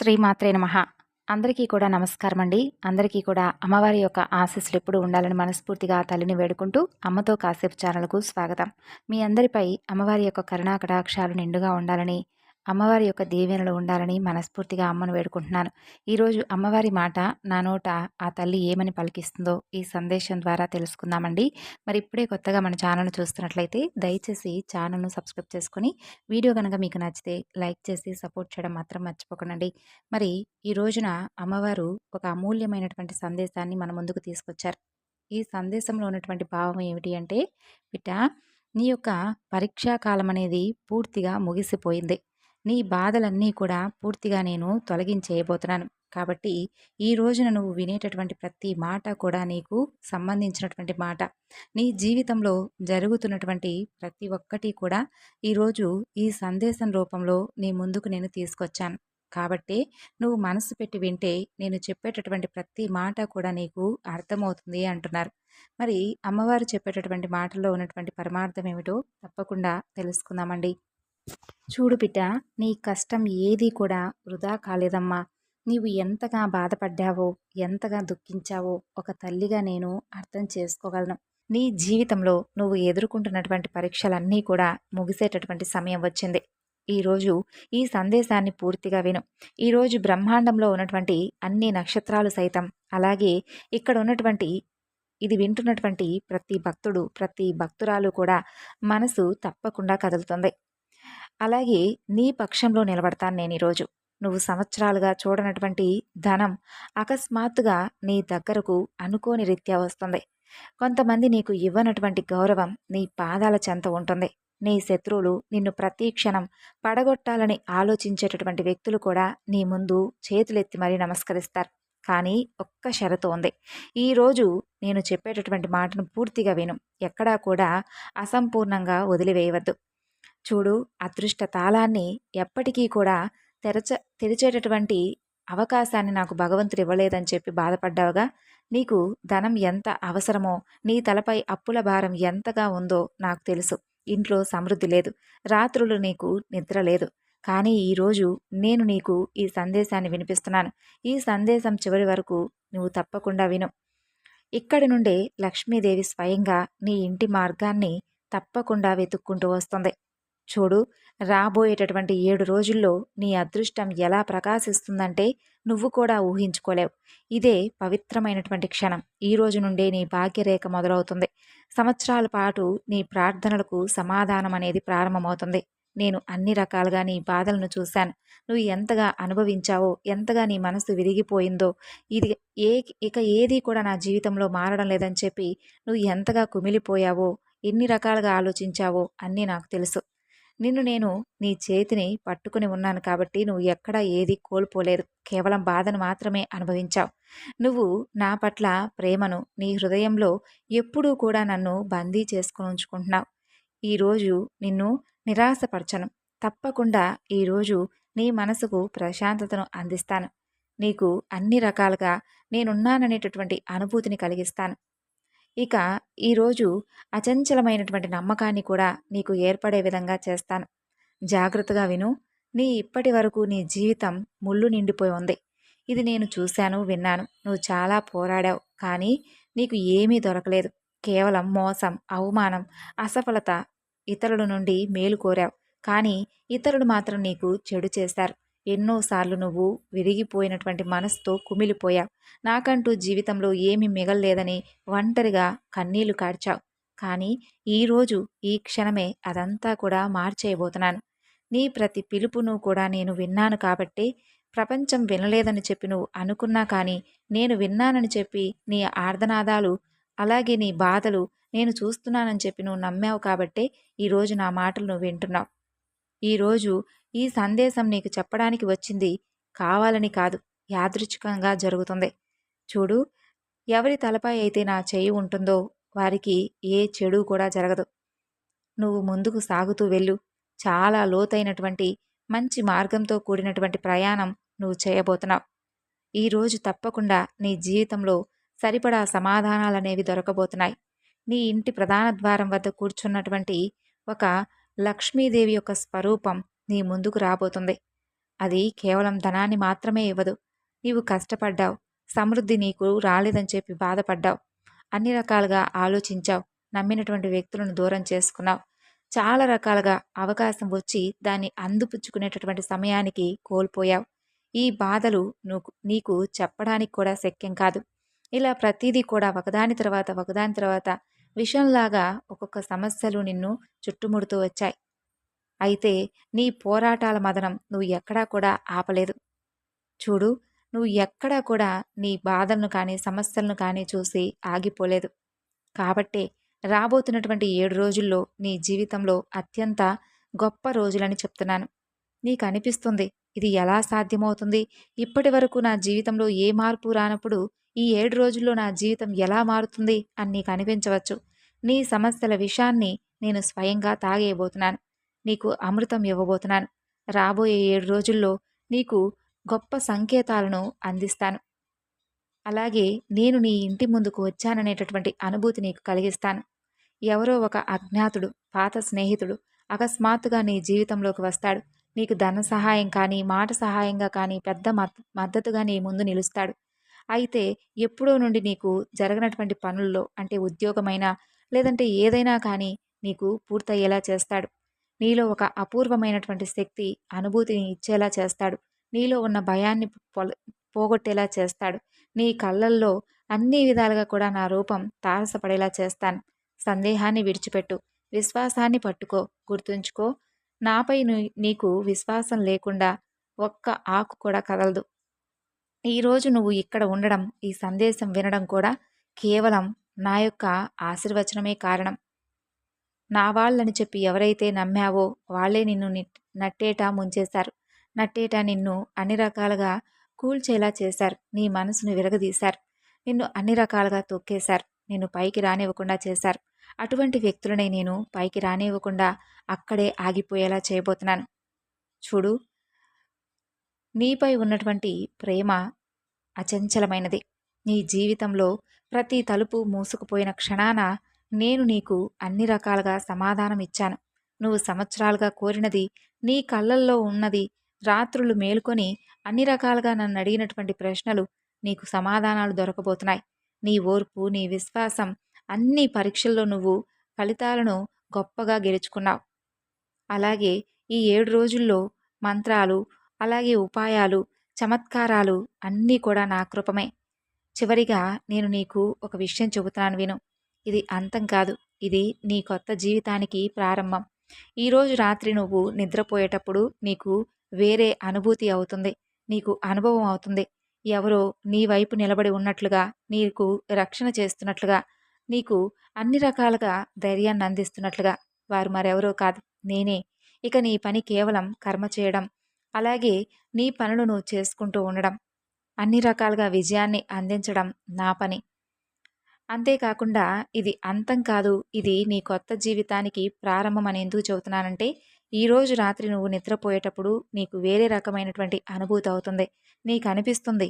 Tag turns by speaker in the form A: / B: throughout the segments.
A: శ్రీమాత్రే నమ. అందరికీ కూడా నమస్కారం అండి అందరికీ కూడా అమ్మవారి యొక్క ఆశీస్సులు ఎప్పుడు ఉండాలని మనస్ఫూర్తిగా తల్లిని వేడుకుంటూ అమ్మతో కాసేపు ఛానల్కు స్వాగతం. మీ అందరిపై అమ్మవారి యొక్క కరుణాకటాక్షాలు నిండుగా ఉండాలని అమ్మవారి యొక్క దీవెనలు ఉండాలని మనస్ఫూర్తిగా అమ్మను వేడుకుంటున్నాను. ఈరోజు అమ్మవారి మాట నా నోట ఆ తల్లి ఏమని పలికిస్తుందో ఈ సందేశం ద్వారా తెలుసుకుందామండి. మరి ఇప్పుడే కొత్తగా మన ఛానల్ను చూస్తున్నట్లయితే దయచేసి ఛానల్ను సబ్స్క్రైబ్ చేసుకొని వీడియో కనుక మీకు నచ్చితే లైక్ చేసి సపోర్ట్ చేయడం మాత్రం మర్చిపోకండి. మరి ఈ రోజున అమ్మవారు ఒక అమూల్యమైనటువంటి సందేశాన్ని మన ముందుకు తీసుకొచ్చారు. ఈ సందేశంలో ఉన్నటువంటి భావం ఏమిటి అంటే బిడ్డ నీ యొక్క పరీక్షా కాలం అనేది పూర్తిగా ముగిసిపోయింది. నీ బాధలన్నీ కూడా పూర్తిగా నేను తొలగించేయబోతున్నాను. కాబట్టి ఈ రోజున నువ్వు వినేటటువంటి ప్రతి మాట కూడా నీకు సంబంధించినటువంటి మాట. నీ జీవితంలో జరుగుతున్నటువంటి ప్రతి ఒక్కటి కూడా ఈరోజు ఈ సందేశం రూపంలో నీ ముందుకు నేను తీసుకొచ్చాను. కాబట్టి నువ్వు మనసు పెట్టి వింటే నేను చెప్పేటటువంటి ప్రతి మాట కూడా నీకు అర్థమవుతుంది అంటున్నారు. మరి అమ్మవారు చెప్పేటటువంటి మాటల్లో ఉన్నటువంటి పరమార్థం ఏమిటో తప్పకుండా తెలుసుకుందామండి. చూడు బిడ్డ నీ కష్టం ఏది కూడా వృధా కాలేదమ్మా. నీవు ఎంతగా బాధపడ్డావో ఎంతగా దుఃఖించావో ఒక తల్లిగా నేను అర్థం చేసుకోగలను. నీ జీవితంలో నువ్వు ఎదుర్కొంటున్నటువంటి పరీక్షలన్నీ కూడా ముగిసేటటువంటి సమయం వచ్చింది. ఈరోజు ఈ సందేశాన్ని పూర్తిగా విను. ఈరోజు బ్రహ్మాండంలో ఉన్నటువంటి అన్ని నక్షత్రాలు సైతం అలాగే ఇక్కడ ఉన్నటువంటి ఇది వింటున్నటువంటి ప్రతి భక్తుడు ప్రతి భక్తురాలు కూడా మనసు తప్పకుండా కదులుతుంది. అలాగే నీ పక్షంలో నిలబడతాను నేను ఈరోజు. నువ్వు సంవత్సరాలుగా చూడనటువంటి ధనం అకస్మాత్తుగా నీ దగ్గరకు అనుకోని రీత్యా వస్తుంది. కొంతమంది నీకు ఇవ్వనటువంటి గౌరవం నీ పాదాల చెంత ఉంటుంది. నీ శత్రువులు నిన్ను ప్రతి క్షణం పడగొట్టాలని ఆలోచించేటటువంటి వ్యక్తులు కూడా నీ ముందు చేతులెత్తి మరీ నమస్కరిస్తారు. కానీ ఒక్క షరతు ఉంది. ఈరోజు నేను చెప్పేటటువంటి మాటను పూర్తిగా విను. ఎక్కడా కూడా అసంపూర్ణంగా వదిలివేయవద్దు. చూడు అదృష్ట తాళాన్ని ఎప్పటికీ కూడా తెరచ తెరిచేటటువంటి అవకాశాన్ని నాకు భగవంతుడు ఇవ్వలేదని చెప్పి బాధపడ్డావుగా నీకు ధనం ఎంత అవసరమో నీ తలపై అప్పుల భారం ఎంతగా ఉందో నాకు తెలుసు. ఇంట్లో సమృద్ధి లేదు. రాత్రులు నీకు నిద్ర లేదు. కానీ ఈరోజు నేను నీకు ఈ సందేశాన్ని వినిపిస్తున్నాను. ఈ సందేశం చివరి వరకు నువ్వు తప్పకుండా విను. ఇక్కడి నుండే లక్ష్మీదేవి స్వయంగా నీ ఇంటి మార్గాన్ని తప్పకుండా వెతుక్కుంటూ వస్తుంది. చూడు రాబోయేటటువంటి ఏడు రోజుల్లో నీ అదృష్టం ఎలా ప్రకాశిస్తుందంటే నువ్వు కూడా ఊహించుకోలేవు. ఇదే పవిత్రమైనటువంటి క్షణం. ఈ రోజు నుండే నీ భాగ్యరేఖ మొదలవుతుంది. సంవత్సరాల పాటు నీ ప్రార్థనలకు సమాధానం అనేది ప్రారంభమవుతుంది. నేను అన్ని రకాలుగా నీ బాధలను చూశాను. నువ్వు ఎంతగా అనుభవించావో ఎంతగా నీ మనసు విరిగిపోయిందో ఇది ఏ ఇక ఏది కూడా నా జీవితంలో మారడం లేదని చెప్పి నువ్వు ఎంతగా కుమిలిపోయావో ఎన్ని రకాలుగా ఆలోచించావో అన్నీ నాకు తెలుసు. నిన్ను నేను నీ చేతిని పట్టుకుని ఉన్నాను కాబట్టి నువ్వు ఎక్కడా ఏది కోల్పోలేదు. కేవలం బాధను మాత్రమే అనుభవించావు. నువ్వు నా పట్ల ప్రేమను నీ హృదయంలో ఎప్పుడూ కూడా నన్ను బందీ చేసుకుని ఉంచుకుంటున్నావు. ఈరోజు నిన్ను నిరాశపరచను. తప్పకుండా ఈరోజు నీ మనసుకు ప్రశాంతతను అందిస్తాను. నీకు అన్ని రకాలుగా నేనున్నాననేటటువంటి అనుభూతిని కలిగిస్తాను. ఇక ఈరోజు అచంచలమైనటువంటి నమ్మకాన్ని కూడా నీకు ఏర్పడే విధంగా చేస్తాను. జాగ్రత్తగా విను. నీ ఇప్పటి వరకు నీ జీవితం ముళ్ళు నిండిపోయి ఉంది. ఇది నేను చూశాను విన్నాను. నువ్వు చాలా పోరాడావు. కానీ నీకు ఏమీ దొరకలేదు. కేవలం మోసం అవమానం అసఫలత ఇతరుల నుండి మేలు కోరావు. కానీ ఇతరులు మాత్రం నీకు చెడు చేశారు. ఎన్నోసార్లు నువ్వు విరిగిపోయినటువంటి మనసుతో కుమిలిపోయావు. నాకంటూ జీవితంలో ఏమి మిగల్లేదని ఒంటరిగా కన్నీళ్ళు కార్చావు. కానీ ఈరోజు ఈ క్షణమే అదంతా కూడా మార్చేయబోతున్నాను. నీ ప్రతి పిలుపును కూడా నేను విన్నాను కాబట్టి ప్రపంచం వినలేదని చెప్పి నువ్వు అనుకున్నా కానీ నేను విన్నానని చెప్పి నీ ఆర్ధనాదాలు అలాగే నీ బాధలు నేను చూస్తున్నానని చెప్పి నువ్వు నమ్మావు కాబట్టే ఈరోజు నా మాటలు నువ్వు వింటున్నావు. ఈరోజు ఈ సందేశం నీకు చెప్పడానికి వచ్చింది కావాలని కాదు యాదృచ్ఛికంగా జరుగుతుంది. చూడు ఎవరి తలపై అయితే నా చేయి ఉంటుందో వారికి ఏ చెడు కూడా జరగదు. నువ్వు ముందుకు సాగుతూ వెళ్ళు. చాలా లోతైనటువంటి మంచి మార్గంతో కూడినటువంటి ప్రయాణం నువ్వు చేయబోతున్నావు. ఈరోజు తప్పకుండా నీ జీవితంలో సరిపడా సమాధానాలనేవి దొరకబోతున్నాయి. నీ ఇంటి ప్రధాన ద్వారం వద్ద కూర్చున్నటువంటి ఒక లక్ష్మీదేవి యొక్క స్వరూపం నీ ముందుకు రాబోతుంది. అది కేవలం ధనాన్ని మాత్రమే ఇవ్వదు. నీవు కష్టపడ్డావు. సమృద్ధి నీకు రాలేదని చెప్పి బాధపడ్డావు. అన్ని రకాలుగా ఆలోచించావు. నమ్మినటువంటి వ్యక్తులను దూరం చేసుకున్నావు. చాలా రకాలుగా అవకాశం వచ్చి దాన్ని అందుపుచ్చుకునేటటువంటి సమయానికి కోల్పోయావు. ఈ బాధలు నువ్వు నీకు చెప్పడానికి కూడా శక్యం కాదు. ఇలా ప్రతిదీ కూడా ఒకదాని తర్వాత ఒకదాని తర్వాత విషంలాగా ఒక్కొక్క సమస్యలు నిన్ను చుట్టుముడుతూ వచ్చాయి. అయితే నీ పోరాటాల మదనం నువ్వు ఎక్కడా కూడా ఆపలేదు. చూడు నువ్వు ఎక్కడా కూడా నీ బాధలను కానీ సమస్యలను కానీ చూసి ఆగిపోలేదు. కాబట్టే రాబోతున్నటువంటి ఏడు రోజుల్లో నీ జీవితంలో అత్యంత గొప్ప రోజులని చెప్తున్నాను. నీకు అనిపిస్తుంది ఇది ఎలా సాధ్యమవుతుంది? ఇప్పటి వరకు నా జీవితంలో ఏ మార్పు రానప్పుడు ఈ ఏడు రోజుల్లో నా జీవితం ఎలా మారుతుంది అని నీకు అనిపించవచ్చు. నీ సమస్యల విషయాన్ని నేను స్వయంగా తాగేయబోతున్నాను. నీకు అమృతం ఇవ్వబోతున్నాను. రాబోయే ఏడు రోజుల్లో నీకు గొప్ప సంకేతాలను అందిస్తాను. అలాగే నేను నీ ఇంటి ముందుకు వచ్చాననేటటువంటి అనుభూతి నీకు కలిగిస్తాను. ఎవరో ఒక అజ్ఞాతుడు పాత స్నేహితుడు అకస్మాత్తుగా నీ జీవితంలోకి వస్తాడు. నీకు ధన సహాయం కానీ మాట సహాయంగా కానీ పెద్ద మద్దతుగా నీ ముందు నిలుస్తాడు. అయితే ఎప్పుడో నుండి నీకు జరగనటువంటి పనుల్లో అంటే ఉద్యోగమైనా లేదంటే ఏదైనా కానీ నీకు పూర్తయ్యేలా చేస్తాడు. నీలో ఒక అపూర్వమైనటువంటి శక్తి అనుభూతిని ఇచ్చేలా చేస్తాడు. నీలో ఉన్న భయాన్ని పోగొట్టేలా చేస్తాడు. నీ కళ్ళల్లో అన్ని విధాలుగా కూడా నా రూపం తారసపడేలా చేస్తాను. సందేహాన్ని విడిచిపెట్టు. విశ్వాసాన్ని పట్టుకో. గుర్తుంచుకో. నాపై నీకు విశ్వాసం లేకుండా ఒక్క ఆకు కూడా కదలదు. ఈరోజు నువ్వు ఇక్కడ ఉండడం ఈ సందేశం వినడం కూడా కేవలం నా యొక్క ఆశీర్వచనమే కారణం. నా వాళ్ళని చెప్పి ఎవరైతే నమ్మావో వాళ్ళే నిన్ను నట్టేటా ముంచేశారు. నట్టేటా నిన్ను అన్ని రకాలుగా కూల్చేలా చేశారు. నీ మనసును విరగదీశారు. నిన్ను అన్ని రకాలుగా తొక్కేశారు. నిన్ను పైకి రానివ్వకుండా చేశారు. అటువంటి వ్యక్తులనే నేను పైకి రానివ్వకుండా అక్కడే ఆగిపోయేలా చేయబోతున్నాను. చూడు నీపై ఉన్నటువంటి ప్రేమ అచంచలమైనది. నీ జీవితంలో ప్రతి తలుపు మూసుకుపోయిన క్షణాన నేను నీకు అన్ని రకాలుగా సమాధానం ఇచ్చాను నువ్వు సంవత్సరాలుగా కోరినది నీ కళ్ళల్లో ఉన్నది రాత్రులు మేలుకొని అన్ని రకాలుగా నన్ను అడిగినటువంటి ప్రశ్నలు నీకు సమాధానాలు దొరకబోతున్నాయి. నీ ఓర్పు నీ విశ్వాసం అన్ని పరీక్షల్లో నువ్వు ఫలితాలను గొప్పగా గెలుచుకున్నావు. అలాగే ఈ ఏడు రోజుల్లో మంత్రాలు అలాగే ఉపాయాలు చమత్కారాలు అన్నీ కూడా నా కృపమే. చివరిగా నేను నీకు ఒక విషయం చెబుతున్నాను విను. ఇది అంతం కాదు. ఇది నీ కొత్త జీవితానికి ప్రారంభం. ఈరోజు రాత్రి నువ్వు నిద్రపోయేటప్పుడు నీకు వేరే అనుభూతి అవుతుంది. నీకు అనుభవం అవుతుంది. ఎవరో నీ వైపు నిలబడి ఉన్నట్లుగా నీకు రక్షణ చేస్తున్నట్లుగా నీకు అన్ని రకాలుగా ధైర్యాన్ని అందిస్తున్నట్లుగా. వారు మరెవరో కాదు. నేనే. ఇక నీ పని కేవలం కర్మ చేయడం. అలాగే నీ పనులు నువ్వు చేసుకుంటూ ఉండడం. అన్ని రకాలుగా విజయాన్ని అందించడం నా పని. అంతేకాకుండా ఇది అంతం కాదు. ఇది నీ కొత్త జీవితానికి ప్రారంభం అని ఎందుకు చెబుతున్నానంటే ఈరోజు రాత్రి నువ్వు నిద్రపోయేటప్పుడు నీకు వేరే రకమైనటువంటి అనుభూతి అవుతుంది. నీకు అనిపిస్తుంది.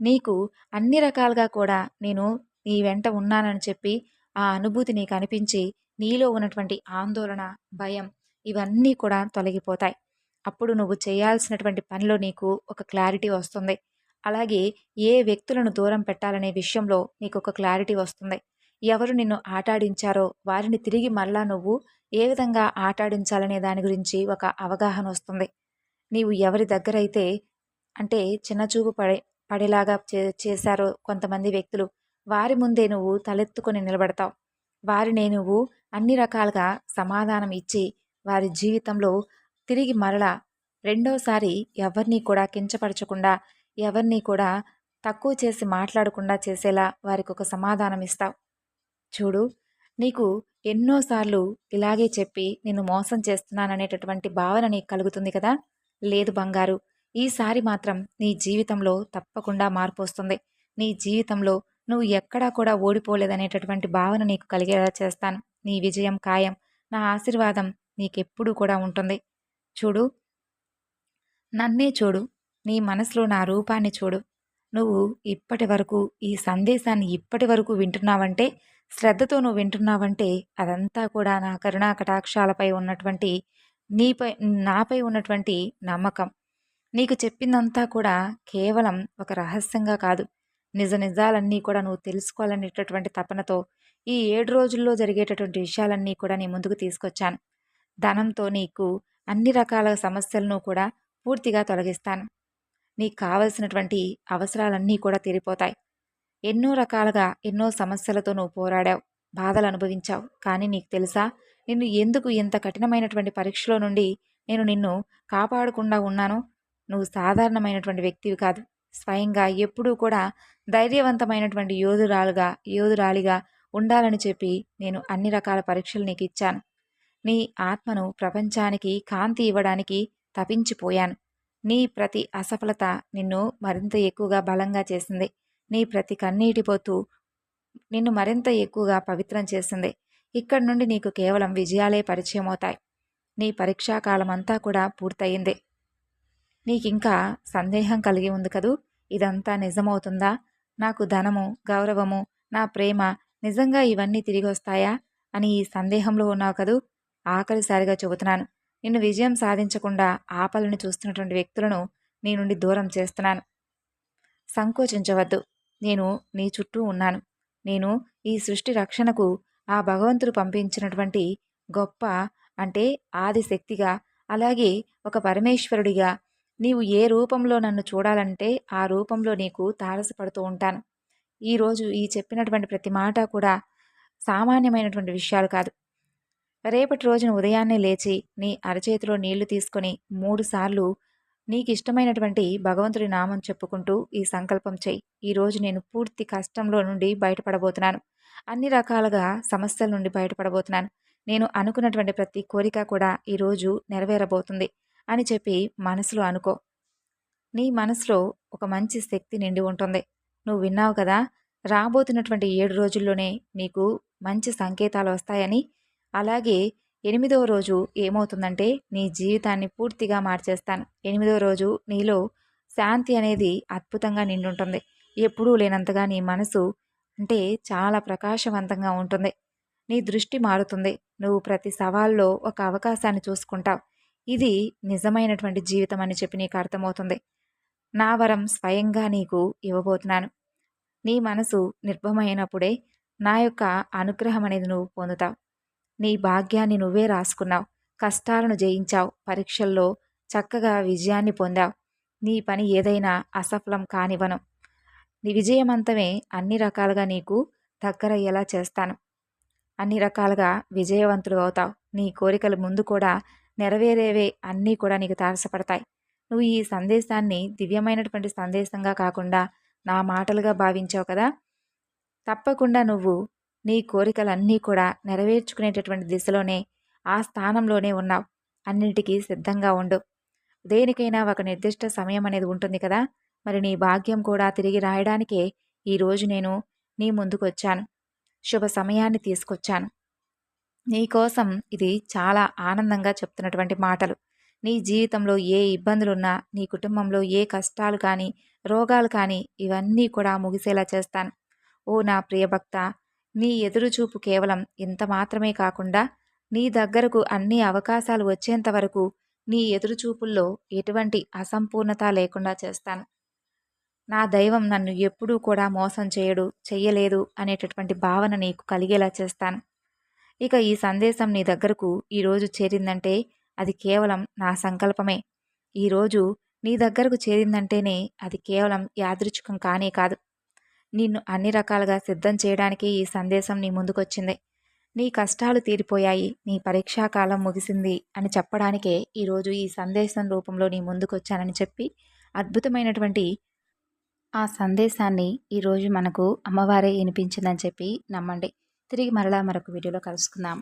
A: నీకు అన్ని రకాలుగా కూడా నేను నీ వెంట ఉన్నానని చెప్పి ఆ అనుభూతి నీకు అనిపించి నీలో ఉన్నటువంటి ఆందోళన భయం ఇవన్నీ కూడా తొలగిపోతాయి. అప్పుడు నువ్వు చేయాల్సినటువంటి పనిలో నీకు ఒక క్లారిటీ వస్తుంది. అలాగే ఏ వ్యక్తులను దూరం పెట్టాలనే విషయంలో నీకు ఒక క్లారిటీ వస్తుంది. ఎవరు నిన్ను ఆటాడించారో వారిని తిరిగి మళ్ళా నువ్వు ఏ విధంగా ఆటాడించాలనే దాని గురించి ఒక అవగాహన వస్తుంది. నీవు ఎవరి దగ్గర అయితే అంటే చిన్నచూపు పడే పడేలాగా చే చేశారో కొంతమంది వ్యక్తులు వారి ముందే నువ్వు తలెత్తుకొని నిలబడతావు. వారిని నువ్వు అన్ని రకాలుగా సమాధానం ఇచ్చి వారి జీవితంలో తిరిగి మరలా రెండోసారి ఎవరిని కూడా కించపరచకుండా ఎవరిని కూడా తక్కువ చేసి మాట్లాడకుండా చేసేలా వారికి ఒక సమాధానం ఇస్తావు. చూడు నీకు ఎన్నోసార్లు ఇలాగే చెప్పి నిన్ను మోసం చేస్తున్నాననేటటువంటి భావన నీకు కలుగుతుంది కదా? లేదు బంగారు ఈసారి మాత్రం నీ జీవితంలో తప్పకుండా మార్పు వస్తుంది. నీ జీవితంలో నువ్వు ఎక్కడా కూడా ఓడిపోలేదనేటటువంటి భావన నీకు కలిగేలా చేస్తాను. నీ విజయం ఖాయం నా ఆశీర్వాదం నీకెప్పుడూ కూడా ఉంటుంది. చూడు నన్నే చూడు నీ మనసులో నా రూపాన్ని చూడు. నువ్వు ఇప్పటి వరకు ఈ సందేశాన్ని ఇప్పటి వరకు వింటున్నావంటే శ్రద్ధతో నువ్వు వింటున్నావంటే అదంతా కూడా నా కరుణా కటాక్షాలపై ఉన్నటువంటి నీపై నాపై ఉన్నటువంటి నమ్మకం. నీకు చెప్పిందంతా కూడా కేవలం ఒక రహస్యంగా కాదు. నిజ నిజాలన్నీ కూడా నువ్వు తెలుసుకోవాలనేటటువంటి తపనతో ఈ ఏడు రోజుల్లో జరిగేటటువంటి విషయాలన్నీ కూడా నీ ముందుకు తీసుకొచ్చాను. ధనంతో నీకు అన్ని రకాల సమస్యలను కూడా పూర్తిగా తొలగిస్తాను. నీకు కావలసినటువంటి అవసరాలన్నీ కూడా తీరిపోతాయి. ఎన్నో రకాలుగా ఎన్నో సమస్యలతో నువ్వు పోరాడావు బాధలు అనుభవించావు. కానీ నీకు తెలుసా నిన్ను ఎందుకు ఇంత కఠినమైనటువంటి పరీక్షలో నుండి నేను నిన్ను కాపాడకుండా ఉన్నాను? నువ్వు సాధారణమైనటువంటి వ్యక్తివి కాదు. స్వయంగా ఎప్పుడూ కూడా ధైర్యవంతమైనటువంటి యోధురాలుగా యోధురాలిగా ఉండాలని చెప్పి నేను అన్ని రకాల పరీక్షలు నీకు ఇచ్చాను. నీ ఆత్మను ప్రపంచానికి కాంతి ఇవ్వడానికి తపించిపోయాను. నీ ప్రతి అసఫలత నిన్ను మరింత ఎక్కువగా బలంగా చేసింది. నీ ప్రతి కన్నీటి నిన్ను మరింత ఎక్కువగా పవిత్రం చేసింది. ఇక్కడి నుండి నీకు కేవలం విజయాలే పరిచయం అవుతాయి నీ పరీక్షా కాలం అంతా కూడా పూర్తయింది. నీకింకా సందేహం కలిగి ఉంది కదూ? ఇదంతా నిజమవుతుందా? నాకు ధనము గౌరవము నా ప్రేమ నిజంగా ఇవన్నీ తిరిగి వస్తాయా అని ఈ సందేహంలో ఉన్నావు కదూ? ఆఖరిసారిగా చెబుతున్నాను. నిన్ను విజయం సాధించకుండా ఆపలని చూస్తున్నటువంటి వ్యక్తులను నీ నుండి దూరం చేస్తున్నాను. సంకోచించవద్దు. నేను నీ చుట్టూ ఉన్నాను. నేను ఈ సృష్టి రక్షణకు ఆ భగవంతుడు పంపించినటువంటి గొప్ప అంటే ఆదిశక్తిగా అలాగే ఒక పరమేశ్వరుడిగా నీవు ఏ రూపంలో నన్ను చూడాలంటే ఆ రూపంలో నీకు తారసపడుతూ ఉంటాను. ఈరోజు ఈ చెప్పినటువంటి ప్రతి మాట కూడా సామాన్యమైనటువంటి విషయాలు కాదు. రేపటి రోజున ఉదయాన్నే లేచి నీ అరచేతిలో నీళ్ళు తీసుకొని మూడుసార్లు నీకిష్టమైనటువంటి నీకు ఇష్టమైనటువంటి భగవంతుడి నామం చెప్పుకుంటూ ఈ సంకల్పం చేయి ఈరోజు నేను పూర్తి కష్టంలో నుండి బయటపడబోతున్నాను. అన్ని రకాలుగా సమస్యల నుండి బయటపడబోతున్నాను. నేను అనుకున్నటువంటి ప్రతి కోరిక కూడా ఈరోజు నెరవేరబోతుంది అని చెప్పి మనసులో అనుకో. నీ మనసులో ఒక మంచి శక్తి నిండి ఉంటుంది. నువ్వు విన్నావు కదా రాబోతున్నటువంటి ఏడు రోజుల్లోనే నీకు మంచి సంకేతాలు వస్తాయని అలాగే ఎనిమిదవ రోజు ఏమవుతుందంటే నీ జీవితాన్ని పూర్తిగా మార్చేస్తాను. ఎనిమిదవ రోజు నీలో శాంతి అనేది అద్భుతంగా నిండుంటుంది. ఎప్పుడూ లేనంతగా నీ మనసు అంటే చాలా ప్రకాశవంతంగా ఉంటుంది. నీ దృష్టి మారుతుంది. నువ్వు ప్రతి సవాల్లో ఒక అవకాశాన్ని చూసుకుంటావు. ఇది నిజమైనటువంటి జీవితం అని చెప్పి నీకు అర్థమవుతుంది. నా వరం స్వయంగా నీకు ఇవ్వబోతున్నాను. నీ మనసు నిర్భమైనప్పుడే నా యొక్క అనుగ్రహం అనేది నువ్వు పొందుతావు. నీ భాగ్యాన్ని నువ్వే రాసుకున్నావు. కష్టాలను జయించావు. పరీక్షల్లో చక్కగా విజయాన్ని పొందావు. నీ పని ఏదైనా అసఫలం కానివ్వను. నీ విజయమంతమే అన్ని రకాలుగా నీకు దగ్గరయ్యేలా చేస్తాను. అన్ని రకాలుగా విజయవంతుడు అవుతావు. నీ కోరికలు ముందు కూడా నెరవేరేవే అన్నీ కూడా నీకు తారసపడతాయి. నువ్వు ఈ సందేశాన్ని దివ్యమైనటువంటి సందేశంగా కాకుండా నా మాటలుగా భావించావు కదా? తప్పకుండా నువ్వు నీ కోరికలన్నీ కూడా నెరవేర్చుకునేటటువంటి దిశలోనే ఆ స్థానంలోనే ఉన్నావు. అన్నింటికీ సిద్ధంగా ఉండు. దేనికైనా ఒక నిర్దిష్ట సమయం అనేది ఉంటుంది కదా? మరి నీ భాగ్యం కూడా తిరిగి రాయడానికే ఈరోజు నేను నీ ముందుకు వచ్చాను శుభ సమయాన్ని తీసుకొచ్చాను. నీకోసం ఇది చాలా ఆనందంగా చెప్తున్నటువంటి మాటలు. నీ జీవితంలో ఏ ఇబ్బందులున్నా నీ కుటుంబంలో ఏ కష్టాలు కానీ రోగాలు కానీ ఇవన్నీ కూడా ముగిసేలా చేస్తాను. ఓ నా ప్రియభక్త నీ ఎదురుచూపు కేవలం ఇంత మాత్రమే కాకుండా నీ దగ్గరకు అన్ని అవకాశాలు వచ్చేంత వరకు నీ ఎదురుచూపుల్లో ఎటువంటి అసంపూర్ణత లేకుండా చేస్తాను. నా దైవం నన్ను ఎప్పుడూ కూడా మోసం చేయడు చెయ్యలేదు అనేటటువంటి భావన నీకు కలిగేలా చేస్తాను. ఇక ఈ సందేశం నీ దగ్గరకు ఈరోజు చేరిందంటే అది కేవలం నా సంకల్పమే. ఈరోజు నీ దగ్గరకు చేరిందంటేనే అది కేవలం యాదృచ్ఛికం కానే కాదు. నిన్ను అన్ని రకాలుగా సిద్ధం చేయడానికి ఈ సందేశం నీ ముందుకొచ్చింది. నీ కష్టాలు తీరిపోయాయి నీ పరీక్షాకాలం ముగిసింది అని చెప్పడానికే ఈరోజు ఈ సందేశం రూపంలో నీ ముందుకొచ్చానని చెప్పి అద్భుతమైనటువంటి ఆ సందేశాన్ని ఈరోజు మనకు అమ్మవారే వినిపించిందని చెప్పి నమ్మండి. తిరిగి మరలా మరొక వీడియోలో కలుసుకుందాం.